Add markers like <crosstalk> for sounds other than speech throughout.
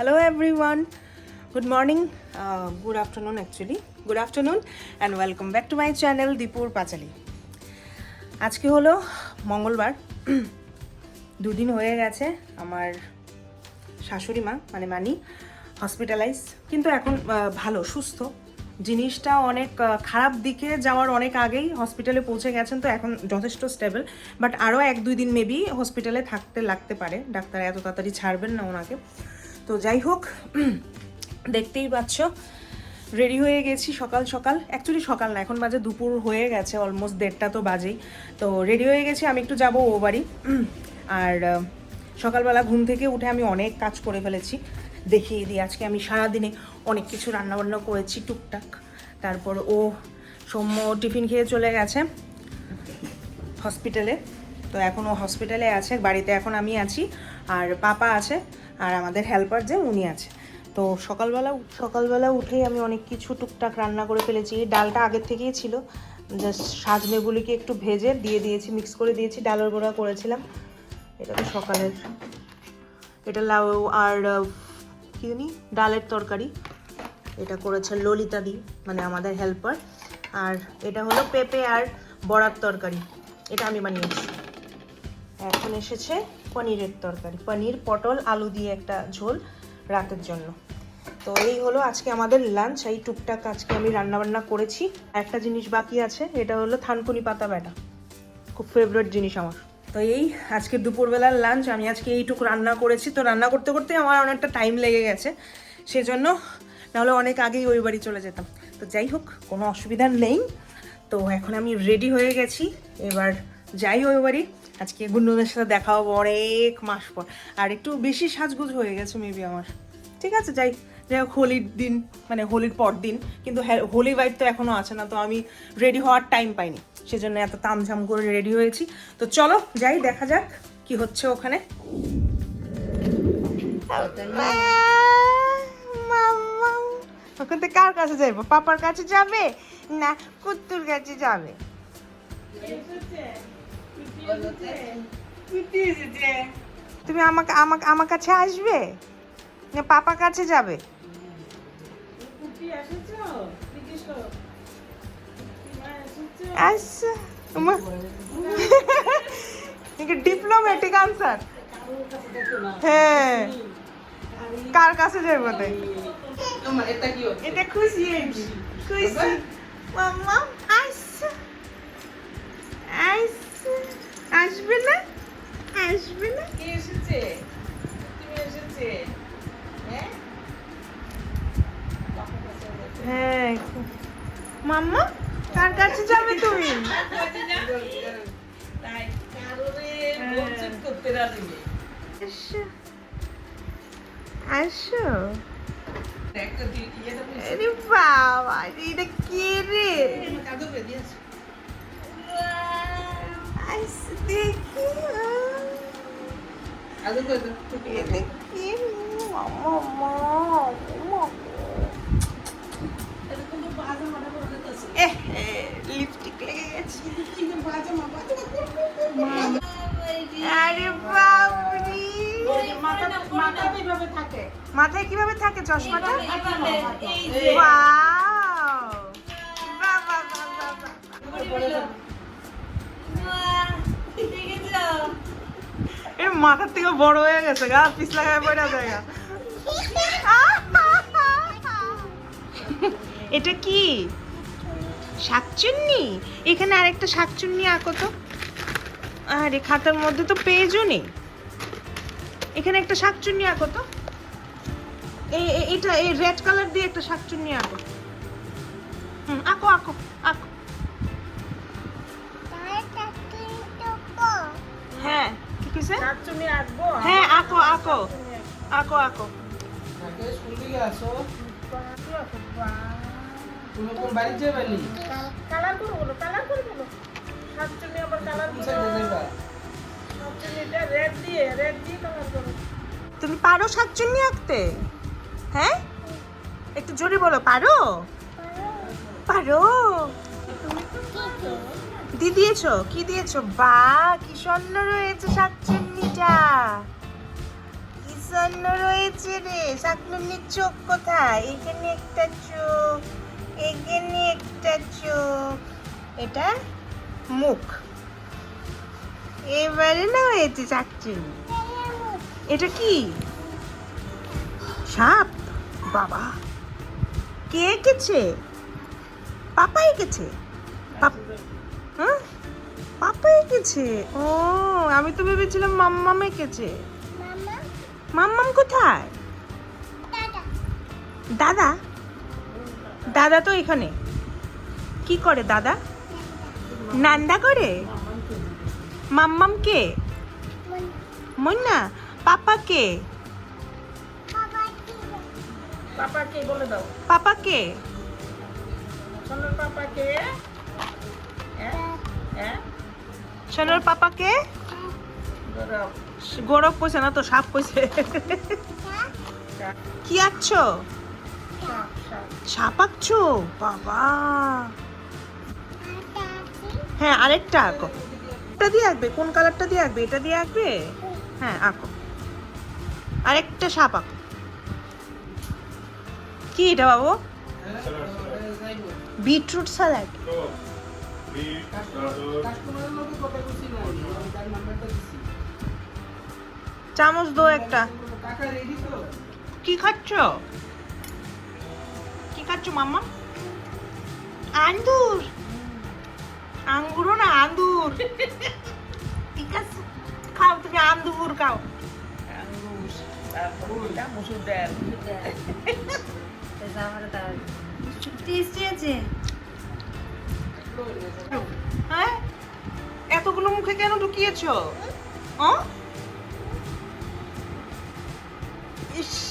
Everyone. Good morning. Uh, good afternoon actually. Good afternoon and welcome back to my channel দীপুর পাঁচালি আজকে হলো মঙ্গলবার। <clears throat> দুদিন হয়ে গেছে আমার শাশুড়ি মা মানে মানি হসপিটালাইজ কিন্তু এখন ভালো সুস্থ। জিনিসটা অনেক খারাপ দিকে যাওয়ার অনেক আগেই হসপিটালে পৌঁছে গেছেন তো এখন যথেষ্ট স্টেবল বাট আরও এক দুই দিন মেবি হসপিটালে থাকতে লাগতে পারে। ডাক্তার এত তাড়াতাড়ি ছাড়বেন না ওনাকে। তো যাই হোক, দেখতেই পাচ্ছ রেডি হয়ে গেছি সকাল সকাল। অ্যাকচুয়ালি সকাল না, এখন বাজে দুপুর হয়ে গেছে অলমোস্ট দেড়টা তো বাজেই। তো রেডি হয়ে গেছি, আমি একটু যাব ও বাড়ি। আর সকালবেলা ঘুম থেকে উঠে আমি অনেক কাজ করে ফেলেছি। দেখিয়ে দিই, আজকে আমি সারাদিনে অনেক কিছু রান্নাবান্না করেছি টুকটাক। তারপর ও সৌম্য টিফিন খেয়ে চলে গেছে হসপিটালে তো এখন ও হসপিটালে আছে, বাড়িতে এখন আমি আছি। আর পাপা আছে আর আমাদের হেল্পার যে, উনি আছে। তো সকালবেলা সকালবেলা উঠেই আমি অনেক কিছু টুকটাক রান্না করে ফেলেছি। ডালটা আগের থেকেই ছিল। জাস্ট সাজনেগুলিকে একটু ভেজে দিয়ে দিয়েছি মিক্স করে দিয়েছি, ডালের বড়া করেছিলাম। এটা তো সকালের। এটা লাউ আর কি ডালের তরকারি। এটা করেছে ললিতা দি মানে আমাদের হেল্পার আর এটা হলো পেঁপে আর বড়ার তরকারি। এটা আমি বানিয়েছি। এখন এসেছে পনিরের তরকারি। পনির, পটল, আলু দিয়ে একটা ঝোল রাতের জন্য। তো এই হলো আজকে আমাদের লাঞ্চ এই টুকটাক আজকে আমি রান্নাবান্না করেছি। একটা জিনিস বাকি আছে, এটা হলো থানকুনি পাতা ব্যাটা। খুব ফেভারিট জিনিস আমার। তো এই আজকে দুপুরবেলার লাঞ্চ আমি আজকে এইটুকু রান্না করেছি। তো রান্না করতে করতে আমার অনেকটা টাইম লেগে গেছে। সেজন্য নাহলে অনেক আগেই ওই বাড়ি চলে যেতাম। তো যাই হোক, কোনো অসুবিধা নেই। তো এখন আমি রেডি হয়ে গেছি। এবার যাই ওই বাড়ি। আজকে গুন্ডুদের সাথে দেখা হব অনেক মাস পর। আর একটু বেশি সাজগুজ হয়ে গেছে মেবি আমার। ঠিক আছে যাই যাই হোক হোলির দিন মানে হোলির পর দিন। কিন্তু হ্যাঁ, হোলি ভাইব তো এখনও আছে না তো আমি রেডি হওয়ার টাইম পাইনি। সেজন্য এত তামঝাম করে রেডি হয়েছি। তো চলো যাই দেখা যাক কি হচ্ছে ওখানে। ওখান থেকে কার কাছে যাইবো? পাপার কাছে যাবে না কুত্তুর কাছে যাবে? তুমি আমাকে আমাকে আমার কাছে আসবে? না পাপার কাছে যাবে? ডিপ্লোম্যাটিক আনসার হ্যাঁ। কার কাছে যাইব তাই এটা খুশি খুশি। মাম্মা আসছে আসবে না? আসবে না? হ্যাঁ? মাম্মা কার কাছে যাবে তুমি? আসো। আসো। বাবা এটা কে রে? লিপস্টিক লেগে গেছে আরে বাবরি। মাথায় কীভাবে থাকে চশমাটা? বাহ, মাথার থেকে বড় হয়ে গেছে গা পিস গায়ে পড়া জায়গা এটা কি? শাকচুন্নি? এখানে আরেকটা শাকচুন্নি আঁকো তো। আরে খাতার মধ্যে তো পেজও নেই। এখানে একটা শাকচুন্নি আঁকো তো। এটা এই রেড কালার দিয়ে একটা শাকচুন্নি আঁকো। হুম আঁকো আঁকো আঁকো। হ্যাঁ। কিসে? হ্যাঁ আঁকো আঁকো। আঁকো। আঁকো তুমি পারো শাকচুন্নি আঁকতে? হ্যাঁ? একটু জোরে বলো পারো? পারো। দি দিয়েছ? কি দিয়েছ? বা, কি সুন্দর রয়েছে শাকচুন্নিটা? কি সুন্দর রয়েছে রে? শাকনুনির চোখ কোথায়? এখানে একটা চোখ, এখানে একটা চোখ। এটা মুখ। এবারে না হয়েছে চাকচুনি এটা কি? সাপ? বাবা। কে এঁকেছে? পাপা এঁকেছে? পাপ- হ্যাঁ? পাপা এঁকেছে। ও আমি তো ভেবেছিলাম মাম্মাম এঁকেছে। মাম্মাম কোথায়? দাদা। দাদা? তো এখানে। কি করে দাদা? নান্দা করে? মাম্মাম কে? মন্না। পাপা কে? পাপাকে বলে দাও। পাপা কে? পাপাকে হ্যাঁ হ্যাঁ? সোনার পাপা কে গৌরব। গৌরব কইছে না তো সাপ কইছে। কি আঁকছো? সাপ সাপ সাপ আঁকছো? বাবা। হ্যাঁ আরেকটা আঁকো। এটা দিয়ে আঁকবে কোন কালারটা দিয়ে আঁকবে? এটা দিয়ে আঁকবে? হ্যাঁ আঁকো। আরেকটা সাপ আঁকো। কি এটা বাবু? Beetroot salad. কাস্টমারের লোকে কথা বলছি না তার নাম্বারটা দিছি। চামচ দো একটা। কাকা রেডি তো? কি খাচ্ছ? কি খাচ্ছ মাম্মা? আন্দুর আঙ্গুরও না আন্দুর ঠিক আছে খাও তুমি আন্দুর খাও। তারপর এটা মসুর ডাল। টেস্টি আছে হ্যাঁ? এতগুলো মুখে কেন ঢুকিয়েছ? হ্যাঁ ইস।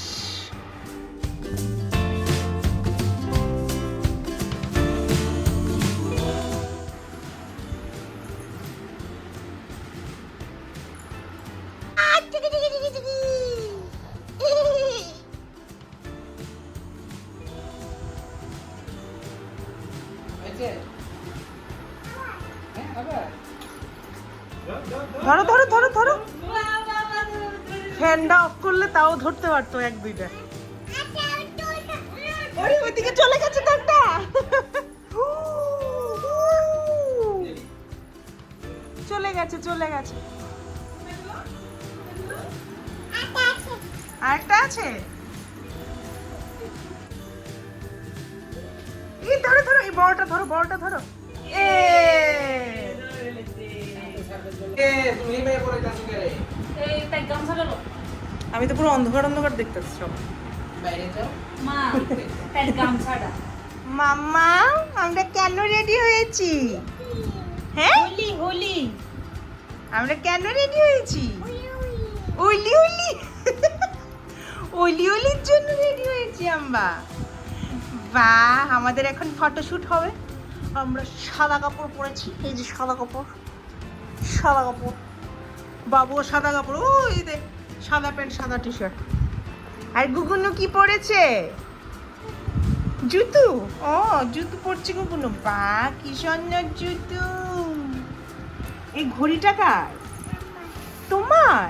ফ্যানটা অফ করলে তাও ধরতে পারতো এক দুইটা। ওই ওইদিকে চলে গেছে তো চলে গেছে চলে গেছে। আরেকটা আছে? এই ধরো ধরো, এই বড়টা ধরো বড়টা ধরো। এ। তুমি মেয়ে পরে কাজ করে এই, তাই গামছা গেল আমি তো পুরো অন্ধকার অন্ধকার দেখতেছি সব। বাইরে যাও মা তাই গামছাটা। মাম্মা আমরা কেন রেডি হয়েছি? হ্যাঁ? হোলি হোলি। আমরা কেন রেডি হয়েছি? ওলি ওলি ওলি ওলির জন্য রেডি হয়েছি আমরা। বাহ আমাদের এখন ফটোশুট হবে। আমরা সাদা কাপড় পরেছি। এই যে সাদা কাপড় সাদা কাপড়। বাবু সাদা কাপড়। ওই দে সাদা প্যান্ট সাদা টি শার্ট আর গুগুনু কি পরেছে জুতো। ও জুতো পরছে গুগুনু বা কি সুন্দর জুতো। এই ঘড়িটা কার? তোমার।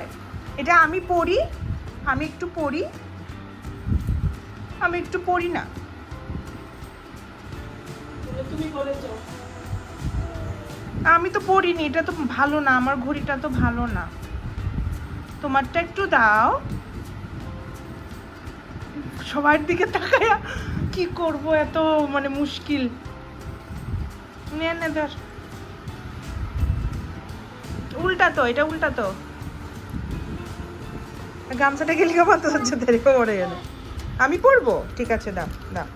এটা আমি পড়ি আমি একটু পড়ি আমি একটু পড়ি না। তুমি আমি তো পড়িনি এটা তো ভালো না আমার ঘড়িটা তো ভালো না। তোমারটা একটু দাও। সবার দিকে তাকায়া, কি করব? এত মানে মুশকিল। নে নে ধর। উল্টা তো, এটা উল্টা তো। গামছাটা গেলে আমার তো হচ্ছে দেরি পড়ে গেল আমি পরবো? ঠিক আছে, দাও দাও।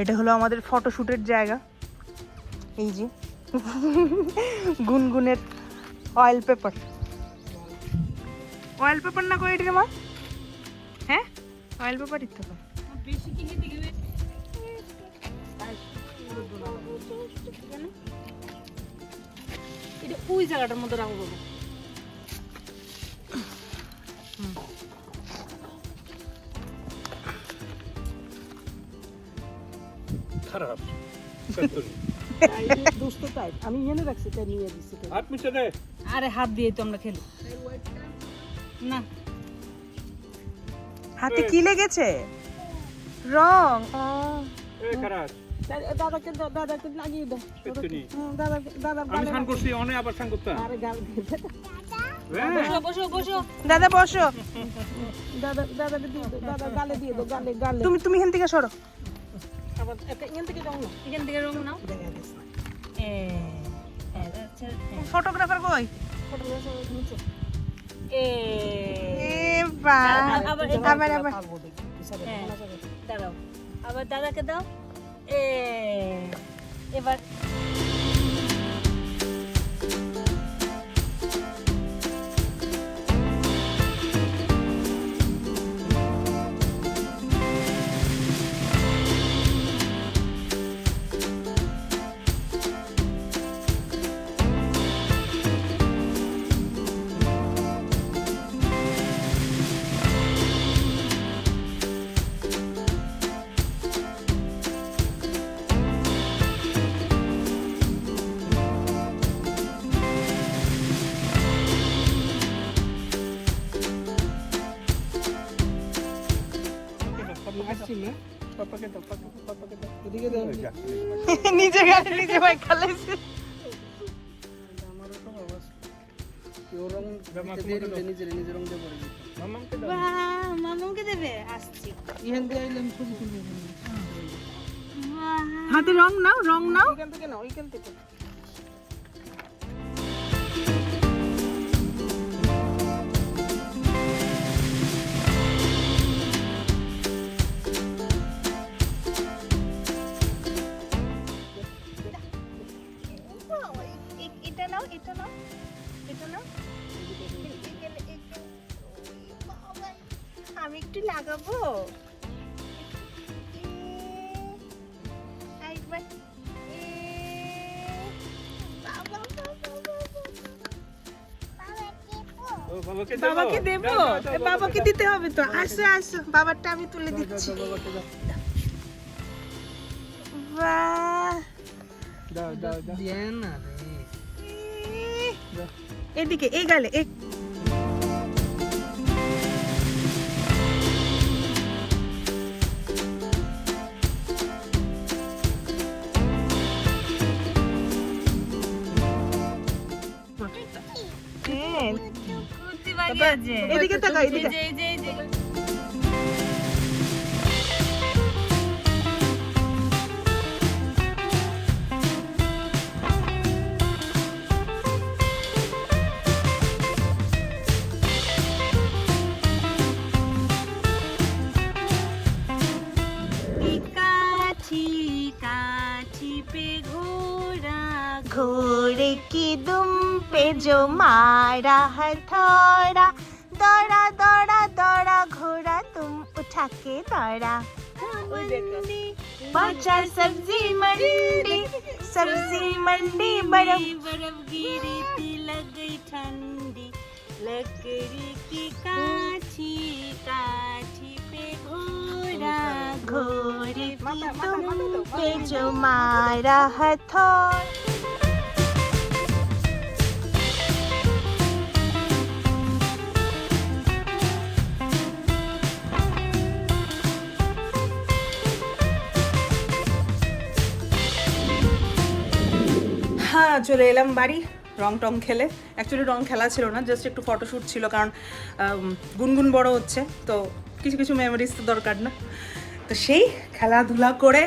এটা হলো আমাদের ফটোশুটের জায়গা। এই যে। গুনগুনের অয়েল পেপার অয়েল পেপার না করে এটাকে মা? হ্যাঁ? অয়েল পেপারই তো। এটা ওই জায়গাটার মধ্যে রাখব। খারাপ। টাইপ আমি এনে রাখছি তাই নিয়ে দিচ্ছি হাত মুছে দে। আরে হাত দিয়ে তো আমরা খেলি। না। হাতে কি লেগেছে? রং। এ খারাপ। দাদাকে দাদাকে লাগিয়ে দাও। দাদা দাদা আমি স্নান করছি অনে আবার স্নান করতাম আরে গাল দিয়ে হ্যাঁ। বসো বসো বসো। দাদা দাদা দাদা গালে দিয়ে দাও গালে গালে। তুমি তুমি এখান থেকে সরো। আবার একটা এখান থেকে যাও না এখান থেকে রং নাও দেখা এ আচ্ছা, ফটোগ্রাফার কই ফটো নিচে এ এ আবার আবার দাঁড়াও আবার দাদাকে দাও এ এবার হাতে রং নাও রং নাও। ওইখান থেকে না ওইখান থেকে। ও বাবাকে দেবো? বাবাকে দিতে হবে তো। আসো আসো। বাবারটা আমি তুলে দিচ্ছি। এদিকে এই গালে কুর্তি বাগি আছে এদিকে তাকাও এদিকে এই যে এই যে এই যে काठी काठी पे घोड़ा घोड़े की दुम पे जो मारा हथौड़ा के दौड़ा मंडी पहुँचा सब्ज़ी मंडी सब्ज़ी मंडी बर्फ़ बर्फ़ गिरी थी लग गई ठंडी लकड़ी की काठी काठी पे घोड़ा घोड़े पे जो मारा हथौड़ा হ্যাঁ চলে এলাম বাড়ি রং টং খেলে। অ্যাকচুয়ালি রং খেলা ছিল না জাস্ট একটু ফটোশ্যুট ছিল কারণ গুনগুন বড় হচ্ছে, তো কিছু কিছু মেমোরিজ তো দরকার না। তো সেই খেলাধুলা করে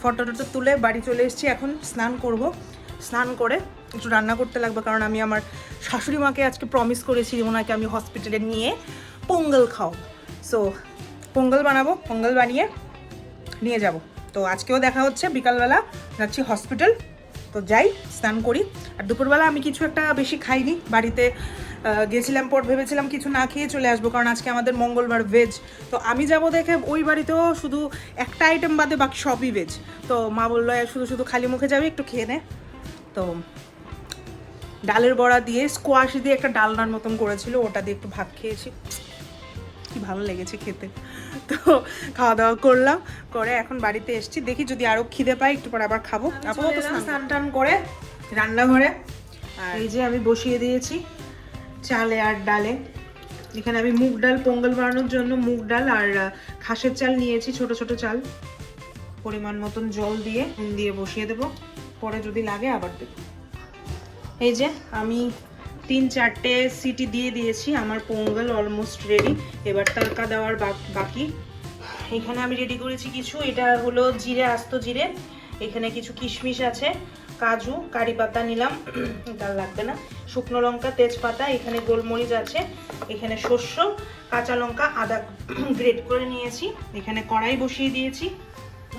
ফটো টটো তুলে বাড়ি চলে এসেছি, এখন স্নান করব। স্নান করে একটু রান্না করতে লাগবে, কারণ আমি আমার শাশুড়ি মাকে আজকে প্রমিস করেছি ওনাকে আমি হসপিটালে নিয়ে পোঙ্গল খাও সো পোঙ্গল বানাবো, পোঙ্গল বানিয়ে নিয়ে যাব। তো আজকেও দেখা হচ্ছে, বিকালবেলা যাচ্ছি হসপিটাল তো যাই স্নান করি। আর দুপুরবেলা আমি কিছু একটা বেশি খাইনি। বাড়িতে গেছিলাম পর ভেবেছিলাম কিছু না খেয়ে চলে আসব কারণ আজকে আমাদের মঙ্গলবার ভেজ তো আমি যাব দেখে ওই বাড়িতেও শুধু একটা আইটেম বাদে বাকি সবই ভেজ তো মা বলল "এ, শুধু শুধু খালি মুখে যাবে একটু খেয়ে নে। তো ডালের বড়া দিয়ে স্কোয়াশ দিয়ে একটা ডালনার মতন করেছিল ওটা দিয়ে একটু ভাত খেয়েছি। কি ভালো লেগেছে খেতে। তো খাওয়া দাওয়া করলাম করে এখন বাড়িতে এসেছি। দেখি যদি আরও খিদে পাই একটু পরে আবার খাব। আপাতত স্নান টান করে রান্নাঘরে। আর এই যে আমি বসিয়ে দিয়েছি চালে আর ডালে। এখানে আমি মুগ ডাল পোঙ্গল বানানোর জন্য মুগ ডাল আর খাসের চাল নিয়েছি ছোট ছোট চাল। পরিমাণ মতন জল দিয়ে দিয়ে বসিয়ে দেবো। পরে যদি লাগে আবার দেবো। এই যে আমি তিন চারটে সিটি দিয়ে দিয়েছি, আমার পোঙ্গল অলমোস্ট রেডি এবার তড়কা দেওয়ার বাক- এখানে আমি রেডি করেছি কিছু, এটা হলো জিরে, আস্ত জিরে। এখানে কিছু কিশমিশ আছে, কাজু, কারি পাতা নিলাম। <clears throat> ডাল লাগবে না। শুকনো লঙ্কা, তেজপাতা, এখানে গোলমরিচ আছে, এখানে শস্য, কাঁচা লঙ্কা, আদা <clears throat> গ্রেট করে নিয়েছি। এখানে কড়াই বসিয়ে দিয়েছি,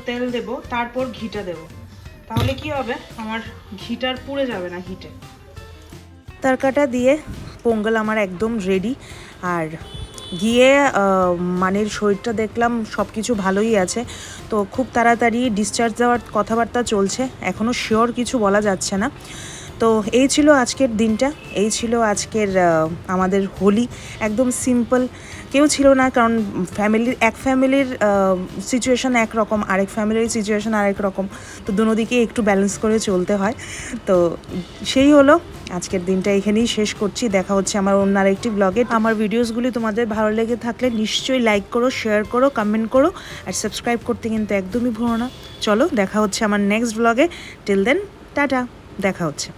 তেল দেব, তারপর ঘিটা দেব। তাহলে কি হবে? আমার ঘিটার পুড়ে যাবে না হিটে তরকাটা দিয়ে পোঙ্গল আমার একদম রেডি আর গিয়ে মানের শরীরটা দেখলাম সব কিছু ভালোই আছে। তো খুব তাড়াতাড়ি ডিসচার্জ দেওয়ার কথাবার্তা চলছে এখনও শিওর কিছু বলা যাচ্ছে না। তো এই ছিল আজকের দিনটা, এই ছিল আজকের আমাদের হোলি। একদম সিম্পল কেউ ছিল না, কারণ ফ্যামিলির এক ফ্যামিলির সিচুয়েশন একরকম, আরেক ফ্যামিলির সিচুয়েশন আরেক রকম। তো দুনো দিকে একটু ব্যালেন্স করে চলতে হয়। তো সেই হলো আজকের দিনটা এখানেই শেষ করছি। দেখা হচ্ছে আমার অন্য আরেকটি ব্লগে আমার ভিডিওসগুলি তোমাদের ভালো লেগে থাকলে নিশ্চয়ই লাইক করো শেয়ার করো কমেন্ট করো, আর সাবস্ক্রাইব করতে কিন্তু একদমই ভুলো না। চলো, দেখা হচ্ছে আমার নেক্সট ব্লগে টিল দেন টাটা, দেখা হচ্ছে।